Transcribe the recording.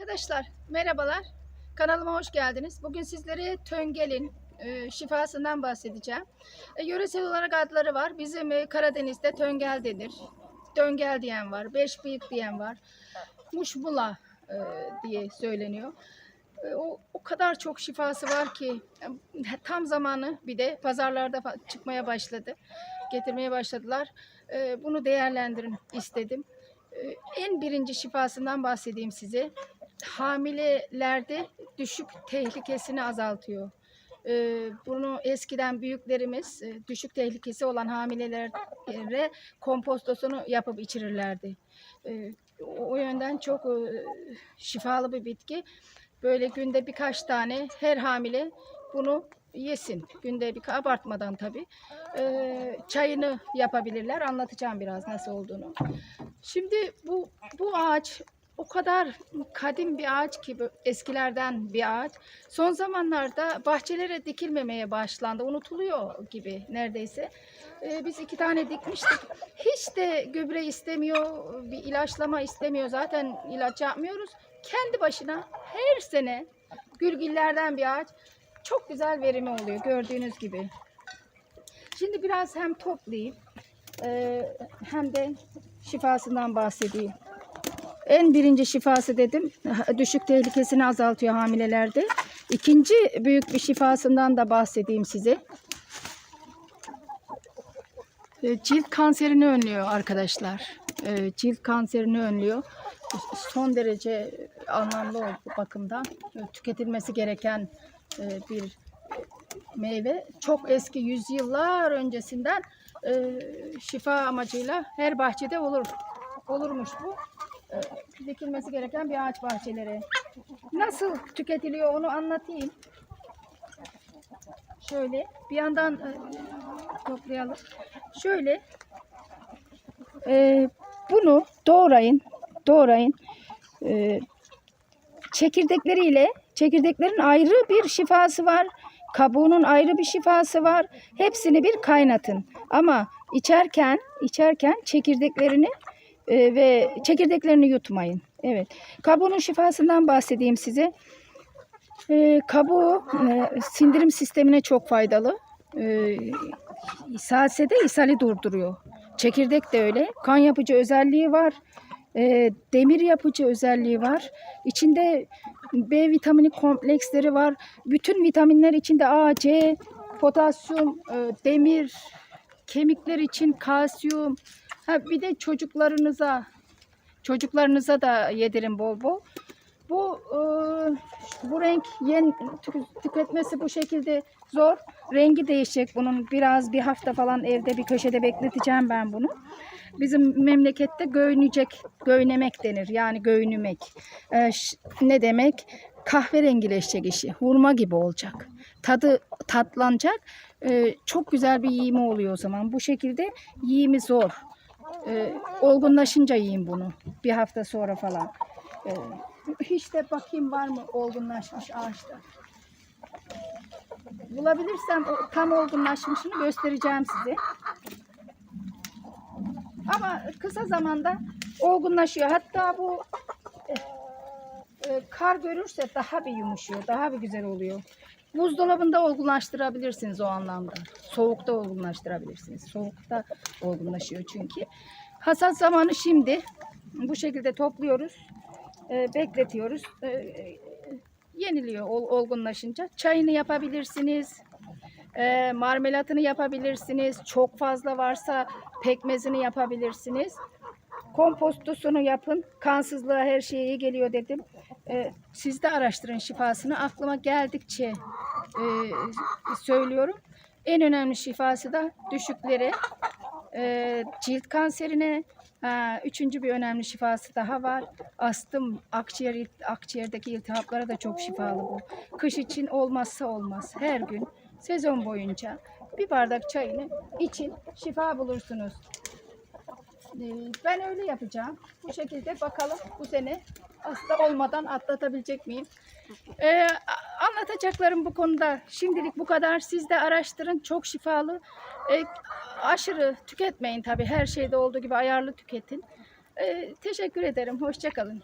Arkadaşlar merhabalar. Kanalıma hoş geldiniz. Bugün sizlere töngelin e, şifasından bahsedeceğim. E, yöresel olarak adları var. Bizim e, Karadeniz'de töngel denir. Döngel diyen var. Beş bıyık diyen var. Muşmula e, diye söyleniyor. E, o, o kadar çok şifası var ki e, tam zamanı bir de pazarlarda çıkmaya başladı. Getirmeye başladılar. E, bunu değerlendirin istedim. E, en birinci şifasından bahsedeyim size hamilelerde düşük tehlikesini azaltıyor. Ee, bunu eskiden büyüklerimiz e, düşük tehlikesi olan hamilelere kompostosunu yapıp içirirlerdi. Ee, o yönden çok e, şifalı bir bitki. Böyle günde birkaç tane her hamile bunu yesin. Günde bir abartmadan tabii. Ee, çayını yapabilirler. Anlatacağım biraz nasıl olduğunu. Şimdi bu bu ağaç o kadar kadim bir ağaç ki eskilerden bir ağaç. Son zamanlarda bahçelere dikilmemeye başlandı. Unutuluyor gibi neredeyse. Ee, biz iki tane dikmiştik. Hiç de gübre istemiyor, bir ilaçlama istemiyor. Zaten ilaç yapmıyoruz. Kendi başına her sene gülgillerden bir ağaç. Çok güzel verimi oluyor gördüğünüz gibi. Şimdi biraz hem toplayayım e, hem de şifasından bahsedeyim. En birinci şifası dedim düşük tehlikesini azaltıyor hamilelerde. İkinci büyük bir şifasından da bahsedeyim size. E, Cilt kanserini önlüyor arkadaşlar. E, Cilt kanserini önlüyor. Son derece anlamlı bu bakımdan. E, Tüketilmesi gereken e, bir meyve. Çok eski yüzyıllar öncesinden e, şifa amacıyla her bahçede olur olurmuş bu dikilmesi gereken bir ağaç bahçeleri. Nasıl tüketiliyor onu anlatayım. Şöyle bir yandan e, toplayalım. Şöyle e, bunu doğrayın, doğrayın. E, çekirdekleriyle çekirdeklerin ayrı bir şifası var. Kabuğunun ayrı bir şifası var. Hepsini bir kaynatın. Ama içerken içerken çekirdeklerini e, ve çekirdeklerini yutmayın. Evet. Kabuğunun şifasından bahsedeyim size. E, kabuğu e, sindirim sistemine çok faydalı. E, ishelse de ishali durduruyor. Çekirdek de öyle. Kan yapıcı özelliği var. E, demir yapıcı özelliği var. İçinde B vitamini kompleksleri var. Bütün vitaminler içinde A, C, potasyum, e, demir, kemikler için kalsiyum. Ha, bir de çocuklarınıza çocuklarınıza da yedirin bol bol. Bu e, bu renk yen tü- tüketmesi bu şekilde zor. Rengi değişecek bunun. Biraz bir hafta falan evde bir köşede bekleteceğim ben bunu. Bizim memlekette göynecek, göynemek denir. Yani göynümek. E, ne demek? Kahverengileşecek işi. Hurma gibi olacak. Tadı tatlanacak. E, çok güzel bir yiyimi oluyor o zaman. Bu şekilde yiyimi zor. E, olgunlaşınca yiyin bunu. Bir hafta sonra falan. E, hiç de bakayım var mı olgunlaşmış ağaçta. Bulabilirsem tam olgunlaşmışını göstereceğim size. Ama kısa zamanda olgunlaşıyor. Hatta bu e, e, kar görürse daha bir yumuşuyor. Daha bir güzel oluyor. Buzdolabında olgunlaştırabilirsiniz o anlamda. Soğukta olgunlaştırabilirsiniz. Soğukta olgunlaşıyor çünkü. Hasat zamanı şimdi. Bu şekilde topluyoruz. e, bekletiyoruz. E, yeniliyor ol- olgunlaşınca. Çayını yapabilirsiniz. E, marmelatını yapabilirsiniz. Çok fazla varsa pekmezini yapabilirsiniz. Kompostosunu yapın. Kansızlığa her şeye iyi geliyor dedim. E, siz de araştırın şifasını. Aklıma geldikçe e, söylüyorum. En önemli şifası da düşüklere, e, cilt kanserine, ha, üçüncü bir önemli şifası daha var. Astım, akciğer, akciğerdeki iltihaplara da çok şifalı bu. Kış için olmazsa olmaz. Her gün sezon boyunca bir bardak çayını için şifa bulursunuz. Ee, Ben öyle yapacağım. Bu şekilde bakalım bu sene hasta olmadan atlatabilecek miyim? Ee, anlatacaklarım bu konuda şimdilik bu kadar. Siz de araştırın. Çok şifalı. Ee, aşırı tüketmeyin tabii. Her şeyde olduğu gibi ayarlı tüketin. Ee, teşekkür ederim. Hoşçakalın.